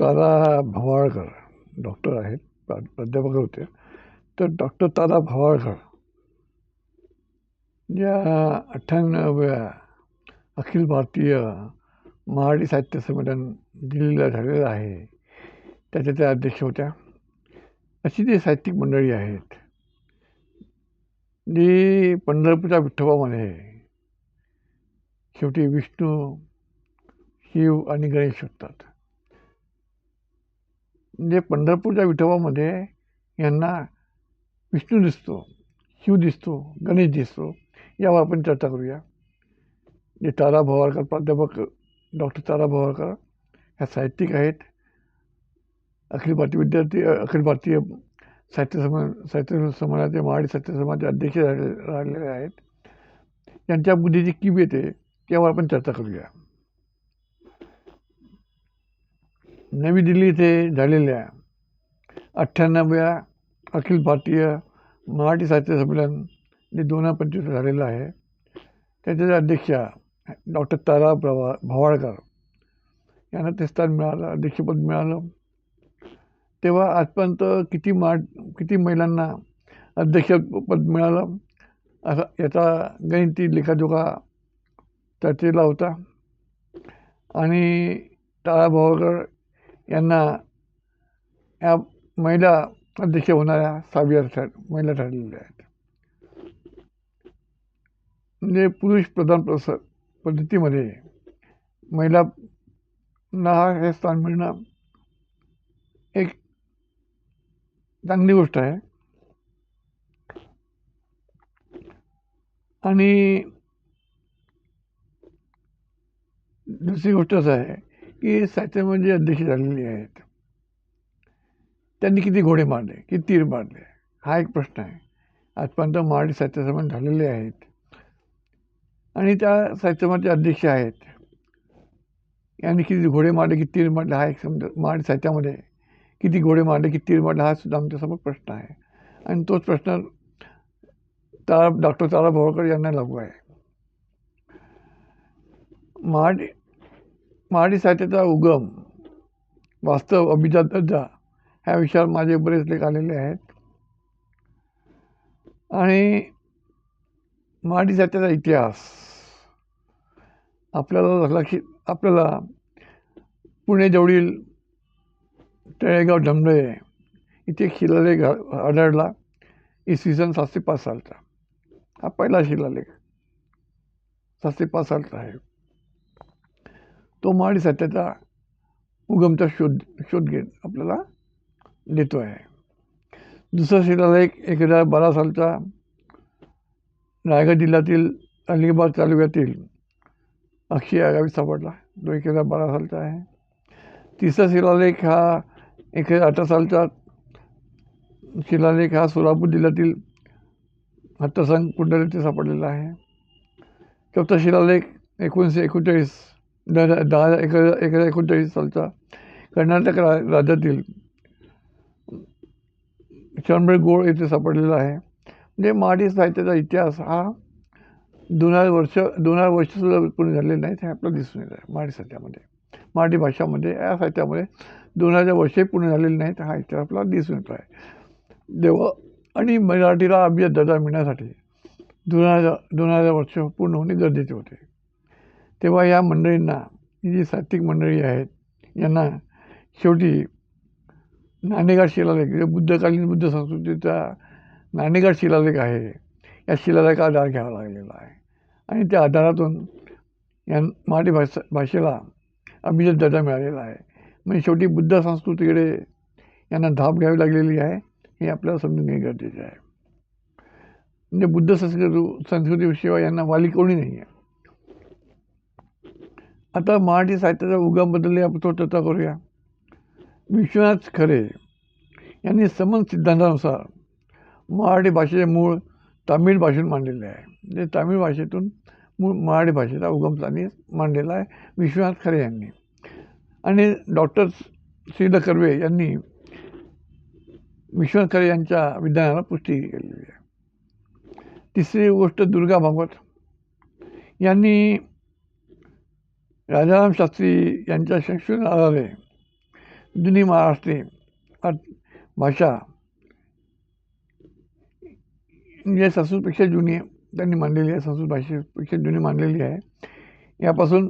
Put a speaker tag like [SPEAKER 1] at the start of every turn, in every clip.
[SPEAKER 1] तारा Bhavalkar doctor आहेत प्रा प्राध्यापक होते. तर डॉक्टर तारा भवाळकर ज्या अठ्ठ्याण्णव्या अखिल भारतीय महाडी साहित्य संमेलन दिल्लीला झालेलं आहे. त्याच्या त्या अध्यक्ष होत्या. अशी जी साहित्यिक मंडळी आहेत जी पंढरपूरच्या विठोबामध्ये शेवटी विष्णू शिव आणि गणेश शोधतात. म्हणजे पंढरपूरच्या विठोबामध्ये यांना विष्णू दिसतो शिव दिसतो गणेश दिसतो यावर आपण चर्चा करूया. जे तारा भवारकर प्राध्यापक डॉक्टर तारा भवारकर ह्या साहित्यिक आहेत. अखिल भारतीय विद्यार्थी अखिल भारतीय साहित्य सम साहित्य समाजाचे मराठी साहित्य समाजाचे अध्यक्ष राहिले राहिलेले आहेत. यांच्या बुद्धीची किब येते त्यावर आपण चर्चा करूया. नवी दिल्ली येथे झालेल्या अठ्ठ्याण्णव्या अखिल भारतीय मराठी साहित्य संमेलन जे दोन हजार पंचवीस झालेलं आहे. त्याच्या अध्यक्षा डॉक्टर तारा प्रवा भवाळकर यांना ते स्थान मिळालं अध्यक्षपद मिळालं. तेव्हा आजपर्यंत किती मा किती महिलांना अध्यक्षपद मिळालं? असा याचा गणिती लेखाजोखा चर्चेला होता. आणि तारा भवाळकर यांना या महिला अध्यक्ष होणाऱ्या सहाव्या ठर महिला ठरलेल्या आहेत. म्हणजे पुरुष प्रधान प्रस पद्धतीमध्ये महिलांना हे स्थान मिळणं एक चांगली गोष्ट आहे. आणि दुसरी गोष्ट असं आहे की साहित्यामध्ये अध्यक्ष झालेले आहेत. त्यांनी किती घोडे मारले किती तीर मारले? हा एक प्रश्न आहे. आजपर्यंत मराठी साहित्य झालेले आहेत. आणि त्या साहित्य अध्यक्ष आहेत. यांनी किती घोडे मारले किती तीर मारले हा एक समजा मराठी साहित्यामध्ये किती घोडे मारले किती तीर मारले हा सुद्धा आमच्यासमोर प्रश्न आहे. आणि तोच प्रश्न तारा डॉक्टर तारा भोळकर यांना लागू आहे. मराठी मराठी साहित्याचा उगम वास्तव अभिजात ह्या विषयावर माझे बरेच लेख आलेले आहेत. आणि मराठी साहित्याचा इतिहास आपल्याला लक्षित आपल्याला पुणेजवळील तळेगाव ढमळे इथे शिलालेख आढळला. इसवी सन सातशे पाच सालचा. हा पहिला शिलालेख सातशे पाच सालचा आहे. तो माळी सत्याचा उगमचा शोध शोध घेत आपल्याला देतो आहे दुसरा शिलालेख एक हजार बारा सालचा रायगड जिल्ह्यातील अलिबाग तालुक्यातील अक्षय आगावी सापडला. तो एक हजार बारा सालचा आहे. तिसरा शिलालेख हा एक हजार अठरा सालचा शिलालेख हा सोलापूर जिल्ह्यातील हत्तसंग कुंडल येथे सापडलेला आहे. चौथा शिलालेख एकोणीसशे एकोणचाळीस दहा दहा एक हजार एक हजार एकोणचाळीस सालचा. कर्नाटक रा राज्यातील शरणबळ गोळ येथे सापडलेला आहे. म्हणजे मराठी साहित्याचा इतिहास हा दोन हजार वर्ष दोन हजार वर्षसुद्धा पूर्ण झालेले नाहीत हे आपल्याला दिसून येत आहे मराठी साहित्यामध्ये. मराठी भाषामध्ये या साहित्यामध्ये दोन हजार वर्षही पूर्ण झालेले नाहीत हा इतिहास आपल्याला दिसून येतो आहे. देव आणि मराठीला अभिजात दर्जा मिळण्यासाठी दोन हजार दोन हजार वर्ष पूर्ण होणे गरजेचे होते. तेव्हा या मंडळींना जी सात्विक मंडळी आहेत यांना शेवटी नाणेगार शिलालेख जे बुद्धकालीन बुद्ध संस्कृतीचा नाणेगार शिलालेख आहे या शिलालेखा आधार घ्यावा लागलेला आहे. आणि त्या आधारातून या मराठी भाषा भाषेला अभिजात दर्जा मिळालेला आहे. म्हणजे शेवटी बुद्ध संस्कृतीकडे यांना धाप घ्यावी लागलेली आहे हे आपल्याला समजून घेणे गरजेचे आहे. म्हणजे बुद्ध संस्कृती संस्कृतीशिवाय यांना वाली कोणी नाही आहे आता मराठी साहित्याच्या उगमाबद्दल आपण तो चर्चा करूया. विश्वनाथ खरे यांनी समन सिद्धांतानुसार मराठी भाषेचे मूळ तामिळ भाषेतून मांडलेले आहे. म्हणजे तामिळ भाषेतून मूळ मराठी भाषेचा उगम त्यांनी मांडलेला आहे विश्वनाथ खरे यांनी. आणि डॉक्टर श्रीद कर्वे यांनी विश्वनाथ खरे यांच्या विज्ञानाला पुष्टी केलेली आहे. तिसरी गोष्ट दुर्गा भागवत यांनी राजाराम शास्त्री यांच्या संशोधन आधारे जुनी महाराष्ट्री भाषा म्हणजे जे संस्कृतपेक्षा जुनी त्यांनी मांडलेली आहे संस्कृत भाषेपेक्षा जुनी मांडलेली आहे. यापासून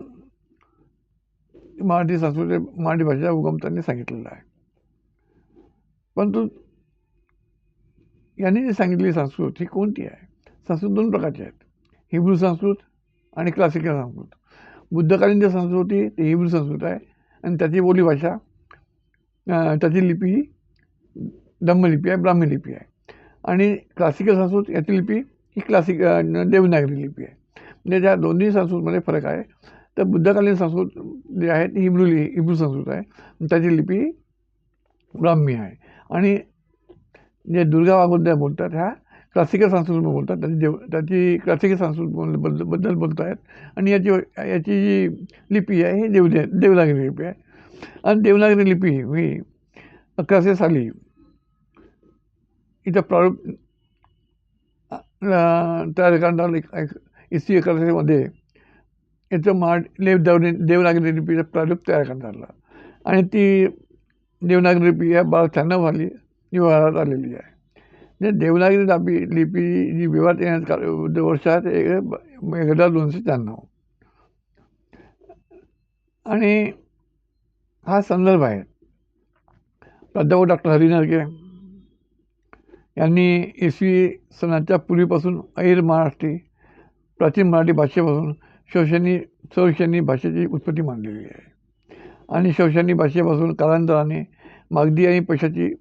[SPEAKER 1] मराठी संस्कृत मराठी भाषेचा उगम त्यांनी सांगितलेला आहे. परंतु यांनी जी सांगितलेली संस्कृत ही कोणती आहे? संस्कृत दोन प्रकारची आहेत. हिब्रू संस्कृत आणि क्लासिकल संस्कृत. बुद्धकालीन जी संस्कृती होती ती हिब्रू संस्कृत आहे. आणि त्याची बोलीभाषा त्याची लिपी ही धम्मलिपी आहे ब्राह्मी लिपी आहे. आणि क्लासिकल संस्कृत याची लिपी ही क्लासिक देवनागरी लिपी आहे. म्हणजे त्या दोन्ही संस्कृतमध्ये फरक आहे तर बुद्धकालीन संस्कृत जे आहे ती हिब्रू लि हिब्रू संस्कृत आहे. त्याची लिपी ही ब्राह्मी आहे. आणि जे दुर्गा वागोद्या बोलतात ह्या क्लासिकल संस्कृत बोलतात. त्याची देव त्याची क्लासिकल संस्कृत बोल- बद्द- बद्दल बोलत आहेत आणि याची याची जी लिपी आहे ही देव देवनागरी लिपी आहे. आणि देवनागरी लिपी ही अकराशे साली इथं प्रारूप तयार करण्यात एक- इसवी अकराशेमध्ये याचं महा देव देवने देवनागरी लिपीचं प्रारूप तयार करण्यात आलं. आणि ती देवनागरी लिपी या बारा शहाण्णव साली निवारात आलेली आहे. देवनागरी लापी लिपी जी विवाद येण्यात का- वर्षात एक एक हजार दोनशे त्र्याण्णव. आणि हा संदर्भ आहे. प्राध्यापक डॉक्टर हरिनरके यांनी इसवी सणाच्या पूर्वीपासून ऐर महाराष्ट्री प्राचीन मराठी भाषेपासून शौशनी सौशनी भाषेची उत्पत्ती मानलेली आहे. आणि शौशनी भाषेपासून कालांतराने मागदी आणि पैशाची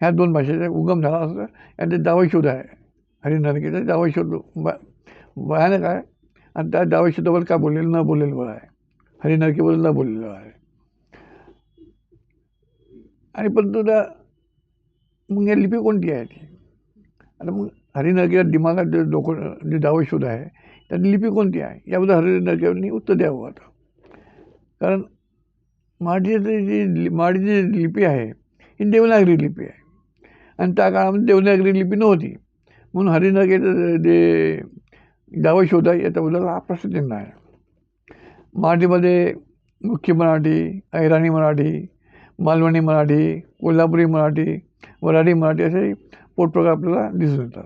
[SPEAKER 1] ह्या दोन भाषेचा उगम झाला असं यांचे दावा शोध आहे. हरिनरकेचा दावा शोध. ब भयानक आहे. आणि त्या दावा का काय बोललेलं न बोललेलं बरं आहे. हरिनरकेबद्दल न बोललेलं आहे. आणि परंतु त्या मग या लिपी कोणती आहे ती? आता मग हरिनरकेच्या दिमागात जे डोकं जे दावा शोध आहे त्यात लिपी कोणती आहे? याबद्दल हरिनरकेनी उत्तर द्यावं आता. कारण मराठीची जी लि- मराठीची जी लिपी आहे ही देवनागरी लिपी आहे. आणि त्या काळामध्ये देवनागरी लिपी नव्हती. म्हणून हरिनगरीचं जे गावं शोधा याच्याबद्दल हा प्रसिद्ध आहे मराठीमध्ये मुख्य मराठी अहिराणी मराठी मालवणी मराठी कोल्हापुरी मराठी वराडी मराठी असे पोटप्रकार आपल्याला दिसून येतात.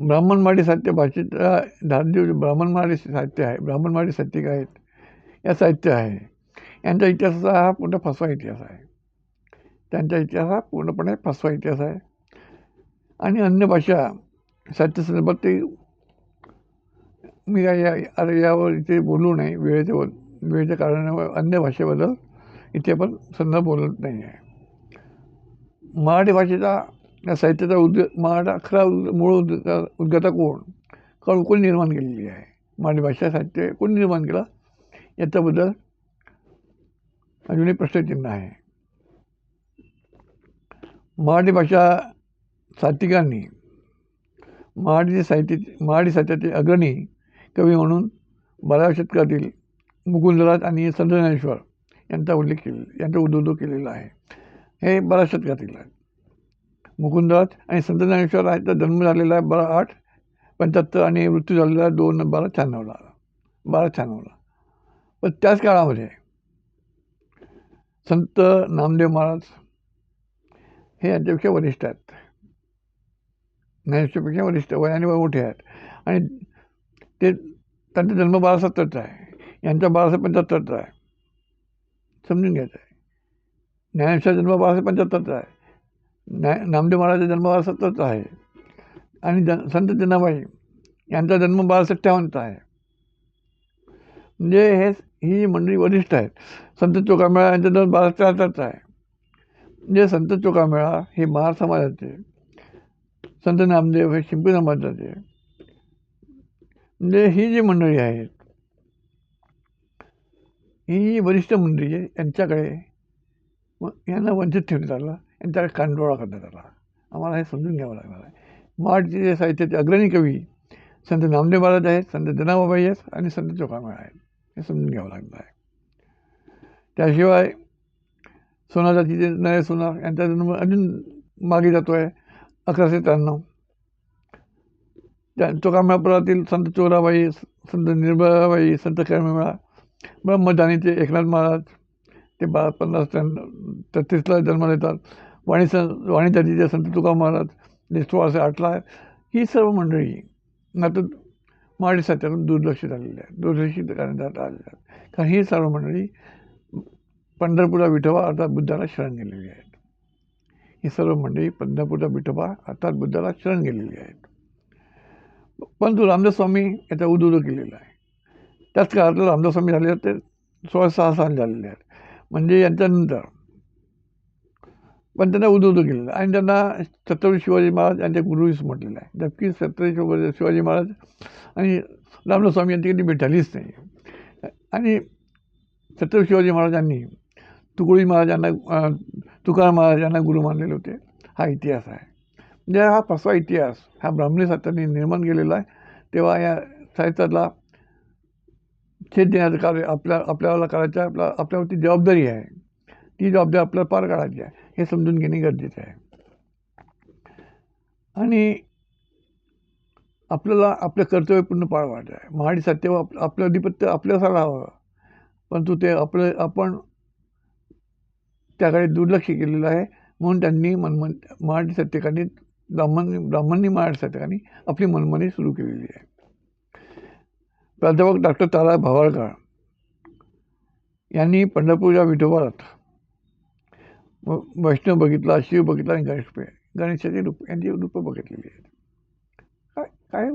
[SPEAKER 1] ब्राह्मण मराठी साहित्य भाषेचा धार्जिक ब्राह्मण मराठी साहित्य आहे ब्राह्मण मराठी साहित्यिक आहेत या साहित्य आहे. यांचा इतिहासाचा हा मोठा फसवा इतिहास आहे. त्यांचा इतिहास हा पूर्णपणे फसवा इतिहास आहे. आणि अन्य भाषा साहित्य संदर्भात ते मी या अरे यावर इथे बोलू नाही वेळेच्या वेळेच्या कारणामुळे अन्य भाषेबद्दल इथे आपण संदर्भ बोलत नाही आहे. मराठी भाषेचा या साहित्याचा उद्ग मराठा खरा उद मूळ उद्गता उद्गता कोण? कोण निर्माण केलेली आहे? मराठी भाषा साहित्य कोण निर्माण केलं? याच्याबद्दल अजूनही प्रश्नचिन्ह आहे. मराठी भाषा साहित्यिकांनी मराठी साहित्य मराठी साहित्याचे अग्रणी कवी म्हणून बाराव्या शतकातील मुकुंदराज आणि संत ज्ञानेश्वर यांचा उल्लेख केले यांचा उद्धव केलेला आहे. हे बारा शतकातील आहे. मुकुंदराज आणि संत ज्ञानेश्वर यांचा जन्म झालेला आहे बारा आठ पंच्याहत्तर आणि मृत्यू झालेला आहे दोन बारा शहाण्णवला बारा शहाण्णवला पण त्याच काळामध्ये संत नामदेव महाराज हे यांच्यापेक्षा वरिष्ठ आहेत. ज्ञानेश्वरपेक्षा वरिष्ठ वयाने मोठे आहेत. आणि ते त्यांचा जन्म बाळासत्तरचा आहे. यांचा बाराशे पंच्याहत्तरचा आहे. समजून घ्यायचं आहे. ज्ञानेश्वर जन्म बाराशे पंच्याहत्तरचा आहे. ज्ञा नामदेव महाराजचा जन्म बाराशे सत्तरचा आहे. आणि जन संत जनाबाई यांचा जन्म बाराशे अठ्ठावन्नचा आहे. म्हणजे हे ही मंडळी वरिष्ठ आहेत. संत चोकामेळा यांचा जन्म बाराशे त्र्याहत्तरचा आहे. म्हणजे संत चोकामेळा हे महार समाजाचे संत नामदेव हे शिंपी समाजाचे म्हणजे ही जी मंडळी आहेत ही जी वरिष्ठ मंडळी आहे यांच्याकडे व यांना वंचित ठेवण्यात आलं यांच्याकडे कानडोळा करण्यात आला. आम्हाला हे समजून घ्यावं लागणार आहे. मराठीचे साहित्याचे अग्रणी कवी संत नामदेव महाराज आहेत संत जनाबाबाई आहेत आणि संत चोकामेळा आहेत. हे समजून घ्यावं लागणार आहे. त्याशिवाय सोनाजातीचे नळे सोनार यांचा जन्म अजून मागे जातो आहे अकराशे त्र्याण्णव. त्या चोकामेळापुरातील संत चोराबाई संत निर्मळाबाई संत कर्ममेळा ब्रह्मदानीचे एकनाथ महाराज ते बा पन्नास तेहतीसला जन्माला येतात वाणी स वाणी जातीचे संत तुका महाराज जे सोळाशे आठला ही सर्व मंडळी आता मराठी साहित्यातून दुर्लक्षित झालेली आहे दुर्लक्षित करण्यात आलेल्या आहेत. कारण ही सर्व मंडळी पंढरपूरला विठोबा अर्थात बुद्धाला शरण गेलेली आहेत. ही सर्व मंडळी पंढरपूरला विठोबा अर्थात बुद्धाला शरण गेलेली आहेत. परंतु रामदास स्वामी याचा उदुदो केलेला आहे. त्याच काळात रामदास स्वामी झाले आहेत ते सोळा सहा साल झालेले आहेत. म्हणजे यांच्यानंतर. पण त्यांना उदुदो केलेलं आहे. आणि त्यांना छत्रपती शिवाजी महाराज यांचे गुरुहीच म्हटलेलं आहे. जबकी छत्रपती शिवाजी शिवाजी महाराज आणि रामदास स्वामी यांची कधी भेट झालीच नाही. आणि छत्रपती शिवाजी महाराजांनी तुकडोजी महाराजांना तुकाराम महाराजांना गुरु मानलेले होते. हा इतिहास आहे. म्हणजे हा फसवा इतिहास हा ब्राह्मणी साहित्याने निर्माण केलेला आहे. तेव्हा या साहित्याला छेद देण्याचं कार्य आपल्या आपल्याला करायचं आहे. आपल्या आपल्यावरती जबाबदारी आहे. ती जबाबदारी आपल्याला पार काढायची आहे. हे समजून घेणे गरजेचं आहे. आणि आपल्याला आपलं कर्तव्य पूर्ण पार पाडायचं आहे. महाडी सत्य आप आपलं अधिपत्य आपल्याला हवं परंतु ते आपलं आपण त्याकडे दुर्लक्ष केलेलं आहे म्हणून त्यांनी मनमन मराठी सत्यकानी ब्राह्मण ब्राह्मणी मराठी सत्यकांनी आपली मनमनी सुरू केलेली आहे. प्राध्यापक डॉक्टर तारा भावाळकर यांनी पंढरपूरच्या विठोबात वैष्णव बघितला शिव बघितला आणि गणेश गणेशाची रूप यांची रूपं बघितलेली आहेत. काय काय?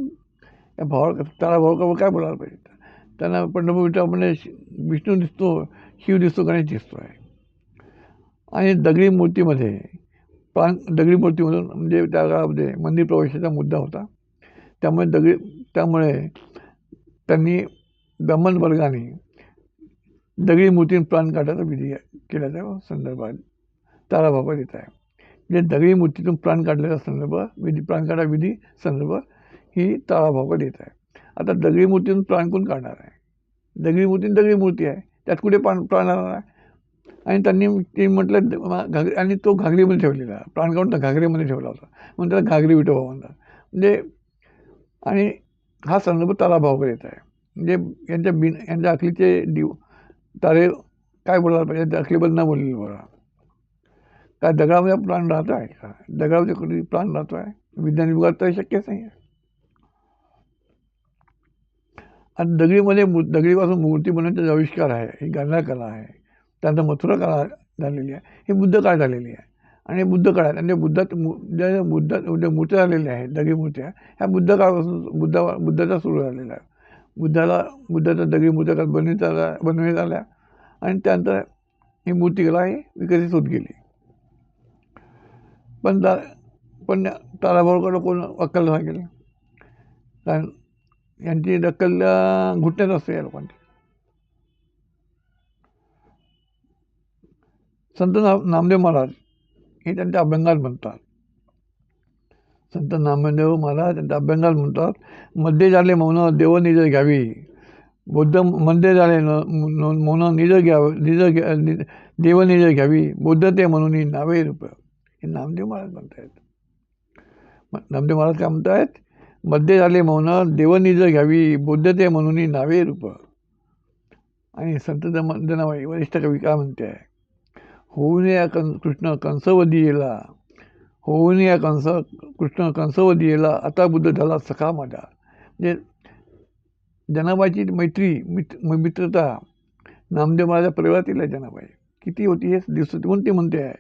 [SPEAKER 1] या भावाळकर तारा भावाळकर काय बोलायला पाहिजे? त्यांना पंढरपूर विठोबामध्ये म्हणजे विष्णू दिसतो शिव दिसतो गणेश दिसतो आहे. आणि दगडी मूर्तीमध्ये प्राण दगडी मूर्तीमधून म्हणजे त्या काळामध्ये मंदिर प्रवेशाचा मुद्दा होता. त्यामुळे दगडी त्यामुळे त्यांनी ब्राह्मण वर्गाने दगडी मूर्तीने प्राण काढायचा विधी केल्याचा संदर्भात ताराबाबा देत आहे. म्हणजे दगडी मूर्तीतून प्राण काढल्याचा संदर्भ विधी प्राण काढा विधी संदर्भ ही ताराबाबा येत आहे. आता दगडी मूर्तीतून प्राण कोण काढणार आहे? दगडी मूर्ती दगडी मूर्ती आहे. त्यात कुठे प्राण प्राण राहणार आहे? आणि त्यांनी ते म्हटलं घागरी आणि तो घागरीमध्ये ठेवलेला प्राण काढून घागरीमध्ये ठेवला होता. म्हणून त्याला घागरी विठोबा म्हणतात. म्हणजे आणि हा संदर्भ ताराभावावर येत आहे. म्हणजे यांच्या बिन यांच्या अखलीचे दिव तारे काय बोलायला पाहिजे त्या अखलीबद्दल न बोललेलं बरं काय दगडामध्ये प्राण राहतो आहे का? दगडामध्ये कुठे प्राण राहतो आहे? विज्ञान युगात तर शक्यच नाही आहे आणि दगडीमध्ये मू दगडीपासून मूर्ती बनवण्याचा आविष्कार आहे ही गणना कला आहे. त्यानंतर मथुरा काळ झालेली आहे. ही बुद्ध काळ झालेली आहे. आणि बुद्ध काळात आणि बुद्धात मु ज्या बुद्धात ज्या मूर्त्या झालेल्या आहेत दगडी मूर्त्या ह्या बुद्ध काळापासून बुद्धा बुद्धाचा सुरू झालेला आहे. बुद्धाला बुद्धाच्या दगडी मूर्त्या काळ बनवित आल्या बनवण्यात आल्या आणि त्यानंतर ही मूर्तिकला ही विकसित होत गेली. पण दा पण ताराभाऊकडं कोण अक्कल नाही गेलं कारण यांची दक्कल घुटण्यात असते या लोकांची. संत नाम नामदेव महाराज हे त्यांच्या अभ्यंगात म्हणतात संत नामदेव महाराज त्यांच्या अभ्यंगात म्हणतात मध्ये झाले मौन देव निज घ्यावी. बौद्धमध्ये झाले न- मौन निज घ्यावं निज घ्या नि- देव निज घ्यावी. बौद्ध ते म्हणून नावे रूप. हे नामदेव महाराज म्हणतायत. नामदेव महाराज काय म्हणतायत? मध्ये झाले मौन देव निज घ्यावी. बौद्ध ते म्हणून नावे रूप. आणि संत जनाबाई वरिष्ठ कवी काय म्हणते? आहे होऊन या कं कृष्ण कंसवधी येला. होऊन या कंस कृष्ण कंसवधी येला. आता बुद्ध झाला सखा माझा. म्हणजे जनाबाईची मैत्री मित मित्रता नामदेव माझ्या परिवारातील आहे जनाबाई. किती होती हे दिसत कोणती म्हणते आहे.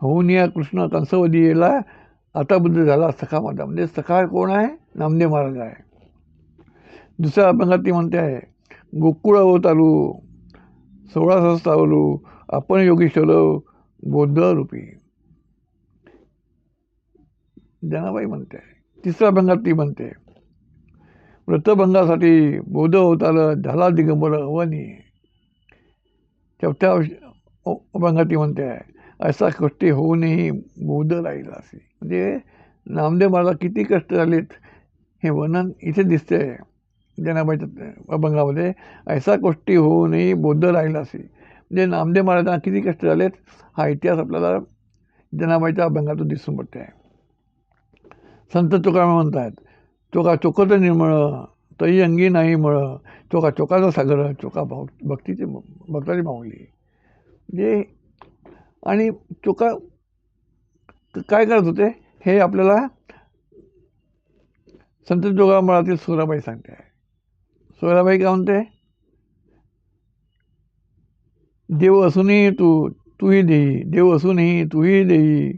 [SPEAKER 1] होऊन या कृष्ण कंसवधी येला. आता बुद्ध झाला सखा माझा. म्हणजे सखा कोण आहे? नामदेव महाराज आहे. दुसऱ्या अभंगात ती म्हणते आहे गोकुळावत अवतारू सोळा सहस्तावलू आपण योगेश्वर बौद्ध रूपी. जनाबाई म्हणते. तिसऱ्या भंगात ती म्हणते. व्रतभंगासाठी बौद्ध आलं झाला दिगंबर अवनी. चौथ्या अभंगात ती म्हणते असा कष्टी होऊनही बौद्ध राहिला असे. म्हणजे नामदेव महाराज किती कष्ट झालेत हे वर्णन इथे दिसते जनाबाईच्या अभंगामध्ये ऐसा गोष्टी होऊनही बौद्ध राहिला असे. जे नामदेव महाराजांना किती कष्ट झालेत हा इतिहास आपल्याला जनाबाईच्या अभंगातून दिसून पडते आहे. संत तुकाराम म्हणतात चोका चोकत निर्मळ तरी अंगी नाही मळ चोका चोकाचा सागर चोका भाव भक्तीचे भक्ताची माऊली. जे आणि चोका काय करत होते हे आपल्याला संत जोगामळातील सोराबाई सांगते आहे सोराबाई काय म्हणते? देव असूनही तू तूही देई. देव असूनही तूही देई.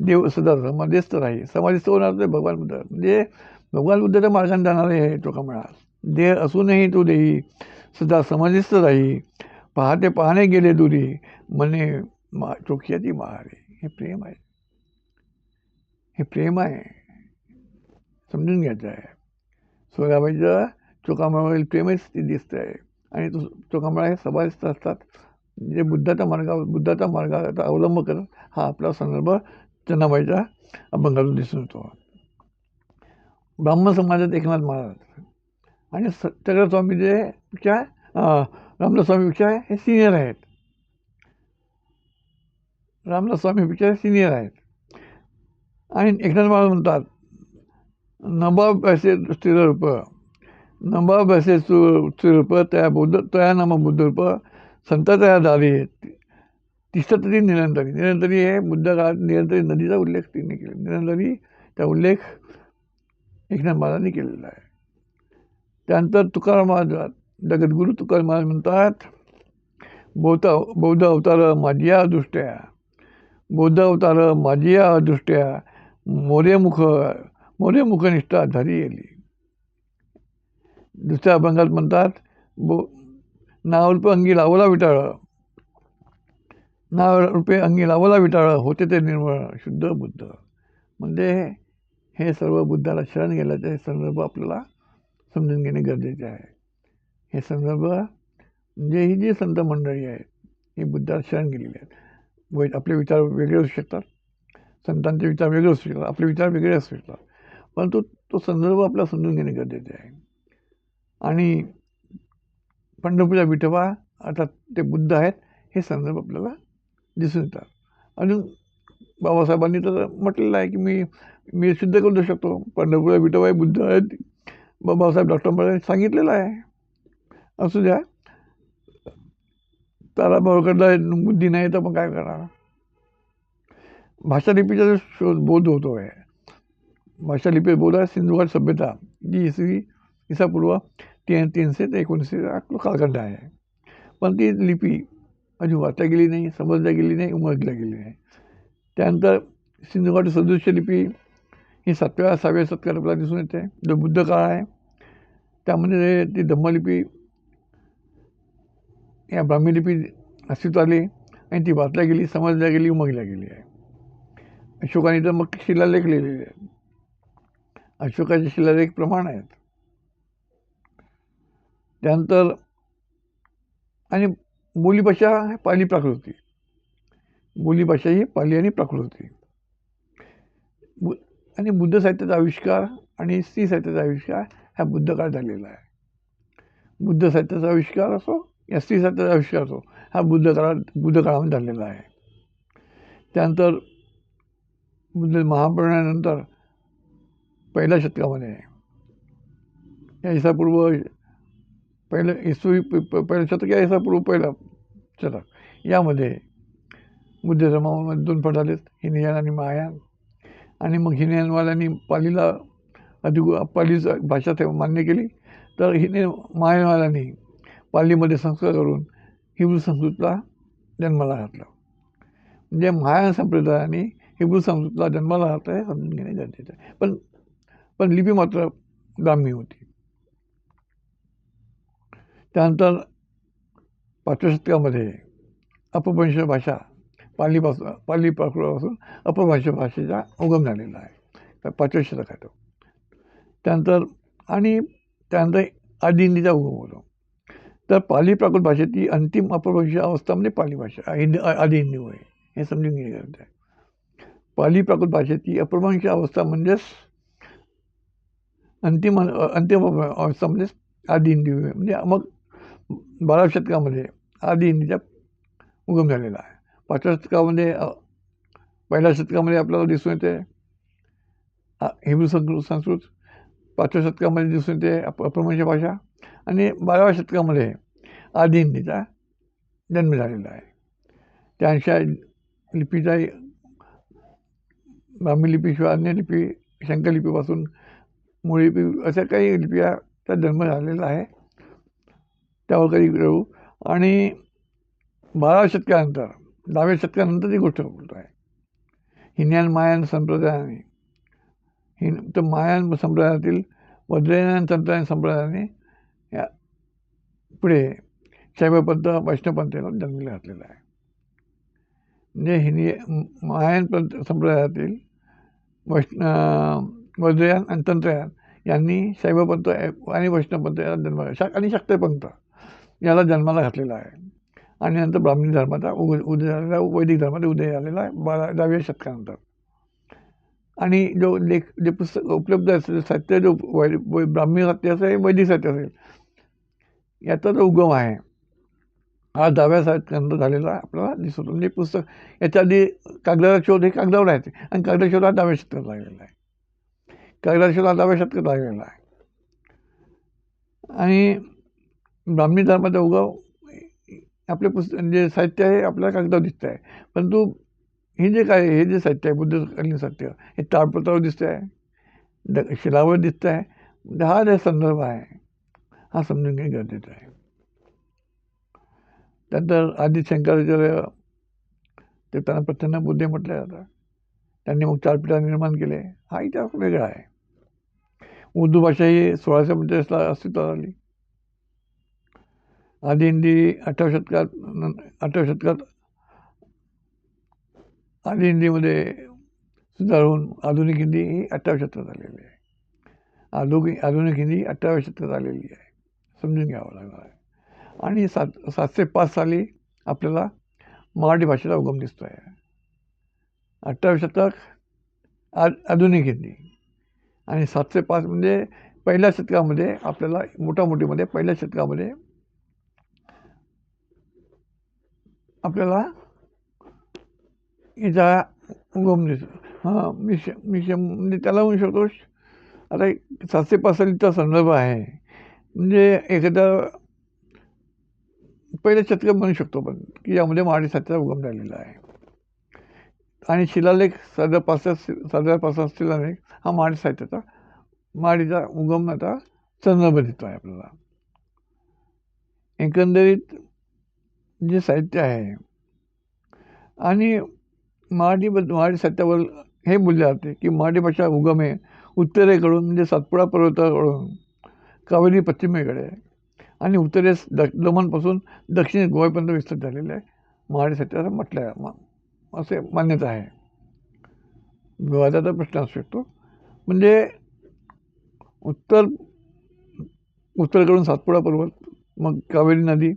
[SPEAKER 1] देव सदा समाधीस्थ राही. समाधीस्थ होणार ते भगवान बुद्ध. म्हणजे भगवान बुद्धाच्या मार्गाने जाणारे हे चोका म्हणा देह असूनही तू देई. सदा समाधीस्थ राही. पहाटे पाहणे गेले दुरी. मने मा चोखियाची महारे हे प्रेम आहे. हे प्रेम आहे. समजून घ्यायचं आहे. सोराबाईचं चोकामळावरील प्रेमच ते दिसतं आहे आणि तो चोकामळा हे समाधिस्थ असतात. जे बुद्धाच्या मार्गावर बुद्धाच्या मार्गाचा अवलंब करत हा आपला संदर्भ चन्नाबाईच्या अभंगातून दिसून येतो. ब्राह्मण समाजात एकनाथ महाराज आणि सत्यग्र स्वामी जे पेक्षा रामदास स्वामीपेक्षा हे सिनियर आहेत. रामदासस्वामीपेक्षा सिनियर आहेत. आणि एकनाथ महाराज म्हणतात नबाब असे नंबा बसे असे स्थिररूप त्या बुद्ध तया नाम बुद्धरूप संत तया दारी तिष्ठतरी निरंतरी निरंतरी हे बुद्ध काळात निरंतरी नदीचा उल्लेख तिने केला निरंतरी त्या उल्लेख एकनाथ महाराजांनी केलेला आहे त्यानंतर तुकाराम महाराज जगद्गुरू तुकाराम महाराज म्हणतात बौद्ध बौद्ध अवतार माझ्या दृष्ट्या बौद्ध अवतार माझिया दृष्ट्या मोरेमुख मोरेमुखनिष्ठा धरी येली दुसऱ्या अभंगात म्हणतात बो नावल्प अंगी लावला विटाळ. नावरूपे अंगी लावला विटाळ होते ते निर्मळ शुद्ध बुद्ध. म्हणजे हे सर्व बुद्धाला शरण गेल्याचे संदर्भ आपल्याला समजून घेणे गरजेचे आहे. हे संदर्भ म्हणजे ही जी संत मंडळी आहेत ही बुद्धाला शरण गेलेली आहेत. वै आपले विचार वेगळे असू शकतात. संतांचे विचार वेगळे असू शकतात. आपले विचार वेगळे असू शकतात. परंतु तो संदर्भ आपल्याला समजून घेणे गरजेचे आहे. आणि पंढरपूरच्या विठोबा अर्थात ते बुद्ध आहेत हे संदर्भ आपल्याला दिसून येतात. अजून बाबासाहेबांनी तर म्हटलेलं आहे की मी मी सिद्ध करू शकतो. पंढरपूरच्या विठोबा हे बुद्ध आहेत. बाबासाहेब डॉक्टर मला सांगितलेलं आहे. असू द्या. त्याला भाऊकडला बुद्धी नाही तर मग काय करणार? भाषालिपीचा शोध बोध होतो आहे भाषालिपी बोध आहे सिंधुघाट सभ्यता जी इसवी इसापूर्व तीन तीनशे ते एकोणीसशे कालखंड आहे पण ती लिपी अजून वाचता गेली नाही समजल्या गेली नाही उमजल्या गेली नाही। त्यानंतर सिंधुघाट सदृश्य लिपी ही सातव्या सहाव्या शतकात आपल्याला दिसून येते जो बुद्ध काळ आहे त्यामध्ये ती धम्मलिपी या ब्राह्मी लिपी अस्तित्वात आली आणि ती वाचल्या गेली समजल्या गेली उमगल्या गेली आहे अशोकाने तर मग शिलालेख लिहिलेले आहेत अशोकाचे शिलालेख प्रमाण आहेत। त्यानंतर आणि बोलीभाषा पाली प्राकृत बोलीभाषा ही पाली आणि प्राकृत होती. बु आणि बुद्ध साहित्याचा आविष्कार आणि स्त्री साहित्याचा आविष्कार ह्या बुद्धकाळ झालेला आहे. बुद्ध साहित्याचा आविष्कार असो या स्त्री साहित्याचा आविष्कार असो हा बुद्ध काळात बुद्ध काळामध्ये झालेला आहे. त्यानंतर बुद्ध महापुराणानंतर पहिल्या शतकामध्ये. या इसापूर्व पहिलं इसवी पहिलं शतक या इसापूर्व पहिलं शतक. यामध्ये बुद्ध धर्मामध्ये दोन फट आलेत हिनयान आणि महायान. आणि मग हिनयानवाल्यांनी पालीला अधिक पालीचा भाषा ते मान्य केली. तर हिने महायानवाल्यांनी पालीमध्ये संस्कार करून हिब्रू संस्कृतला जन्माला घातला. म्हणजे महायान संप्रदायाने हिब्रू संस्कृतला जन्माला घातला हे समजून घेणे गरजेचं आहे. पण पण लिपी मात्र ब्राह्मी होती. त्यानंतर पाचव्या शतकामध्ये अपभ्रंश भाषा पालीपासून पाली प्राकृतापासून अपभ्रंश भाषेचा उगम झालेला आहे. तर पाचव्या शतक आहे तो. त्यानंतर आणि त्यानंतर आदि हिंदीचा उगम होतो. तर पाली प्राकृत भाषेची अंतिम अपभ्रंश अवस्था म्हणजे पाली भाषा हिंदी आदी हिंदी होय हे समजून घेणे गरजेचं आहे. पाली प्राकृत भाषेची अपभ्रंश अवस्था म्हणजेच अंतिम अंतिम अवस्था म्हणजेच आदी हिंदी होय म्हणजे मग बाराव्या शतकामध्ये आधी हिंदीचा उगम झालेला आहे. पाचव्या शतकामध्ये पहिल्या शतकामध्ये आपल्याला दिसून येते हिंदू संस्कृत संस्कृत. पाचव्या शतकामध्ये दिसून येते अप अपभ्रंश भाषा. आणि बाराव्या शतकामध्ये आधी हिंदीचा जन्म झालेला आहे. त्यांच्या लिपीचा ब्राह्मी लिपीशिवाय अन्य लिपी शंकरलिपीपासून मूळ लिपी अशा काही लिपीचा जन्म झालेला आहे. त्यावर कधी करू आणि बाराव्या शतकानंतर दहाव्या शतकानंतर ती गोष्ट बोलतो आहे. हिन्यान मायान संप्रदायाने. हिन तर मायान संप्रदायातील वज्रयान तंत्रज्ञान संप्रदायाने या पुढे शैवपंथ वैष्णवपंथाला जन्मला घातलेला आहे. म्हणजे हिंदी मायन पंथ संप्रदायातील वैष्ण वज्रयान आणि तंत्रयान यांनी शैवपंथ आणि वैष्णवपंथ याला जन्म आणि शक्तपंथ याला जन्माला घातलेला आहे. आणि नंतर ब्राह्मणी धर्माचा उग उदय झालेला वैदिक धर्माचा उदय झालेला आहे बारा दहाव्या शतकानंतर. आणि जो लेख जे पुस्तक उपलब्ध असेल साहित्य जो वै वै ब्राह्मी साहित्य असेल वैदिक साहित्य असेल याचा जो उगम आहे हा दहाव्या शतकानंतर झालेला आपल्याला दिसतो. म्हणजे पुस्तक याच्या आधी कागदाचा शोध हे कागदावर आहे. आणि कागदाचा शोध हा दहाव्या शतकात लागलेला आहे. कागदाचा शोध हा दहाव्या शतकात लागलेला आहे. आणि ब्राह्मी धर्माचा उगम आपले पुस्तक जे साहित्य आहे आपल्याला कागदावर दिसतं आहे परंतु हे जे काय हे जे साहित्य आहे बुद्धकालीन साहित्य हे ताडपत्रावर दिसतं आहे द शिलावर दिसतं आहे म्हणजे हा जे संदर्भ आहे हा समजून घेणे गरजेचं आहे. त्यानंतर आधी शंकराचार्य ते त्यांना प्रचंड बुद्धे म्हटलं जातं. त्यांनी मग चारपिठा निर्माण केले. हा इतिहास वेगळा आहे. उर्दू भाषा ही सोळाशे पंचेचाळीसला अस्तित्वात आली. आधी हिंदी अठराव्या शतकात अठराव्या शतकात आधी हिंदीमध्ये सुधारून आधुनिक हिंदी ही अठराव्या शतकात आलेली आहे. आधुनिक आधुनिक हिंदी अठराव्या शतकात आलेली आहे. समजून घ्यावं लागणार आहे. आणि सात सातशे पाच साली आपल्याला मराठी भाषेचा उगम दिसतो आहे अठराव्या शतक आ आधुनिक हिंदी. आणि सातशे पाच म्हणजे पहिल्या शतकामध्ये आपल्याला मोठामोठीमध्ये पहिल्या शतकामध्ये आपल्याला इजा उगम दिसतो हां मी श मी म्हणजे त्याला म्हणू शकतो आता सातशे पासष्टचा संदर्भ आहे. म्हणजे एखादा पहिल्या शतकात म्हणू शकतो पण की यामध्ये मराठी उगम झालेला आहे. आणि शिलालेख साधा पासष्ट साधा पासष्ट शिलालेख हा महाडी साहित्याचा उगम उगमनाचा संदर्भ देतो आहे आपल्याला. एकंदरीत जे साहित्य आहे. आणि मराठीबद्दल मराठी साहित्यावर हे बोलले जाते की मराठी भाषा उगम आहे उत्तरेकडून म्हणजे सातपुडा पर्वताकडून कावेरी पश्चिमेकडे. आणि उत्तरेस द दमनपासून दक्षिण गोव्यापर्यंत विस्तृत झालेलं आहे. मराठी साहित्याचं म्हटलं आहे असे मान्यता आहे. विवादाचा प्रश्न असू शकतो. म्हणजे उत्तर उत्तरेकडून सातपुडा पर्वत मग कावेरी नदी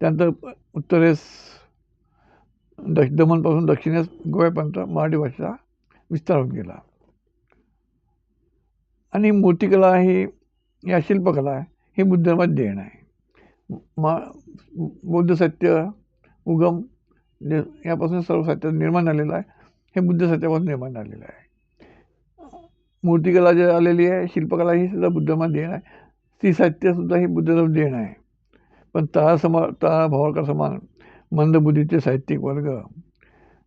[SPEAKER 1] त्यानंतर उत्तरेस दक्ष दमनपासून दक्षिणेस गोव्यापर्यंत मराठी भाषेचा विस्तार होत गेला. आणि मूर्तिकला ही या शिल्पकला हे ही बुद्ध देण आहे. मा बौद्ध साहित्य उगम जे यापासून सर्व साहित्य निर्माण झालेलं आहे हे बुद्ध साहित्यापासून निर्माण झालेलं आहे. मूर्तिकला जे आलेली आहे शिल्पकला ही सुद्धा बुद्ध देण आहे. ती साहित्यसुद्धा ही बुद्ध धर्म देण आहे. पण तळा समा तळा भावाकार समान मंदबुद्धीचे साहित्यिक वर्ग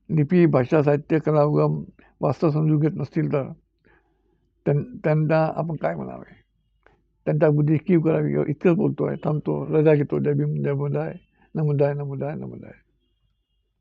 [SPEAKER 1] लिपी भाषा साहित्य कला उगम वास्तव समजून घेत नसतील तर त्यां त्यांना आपण काय म्हणावे? त्यांच्या बुद्धी कीव करावी इतकंच बोलतो आहे थांबतो रजा घेतो जय भीम जय मुदाय नमुदाय नमुदाय नमुदाय.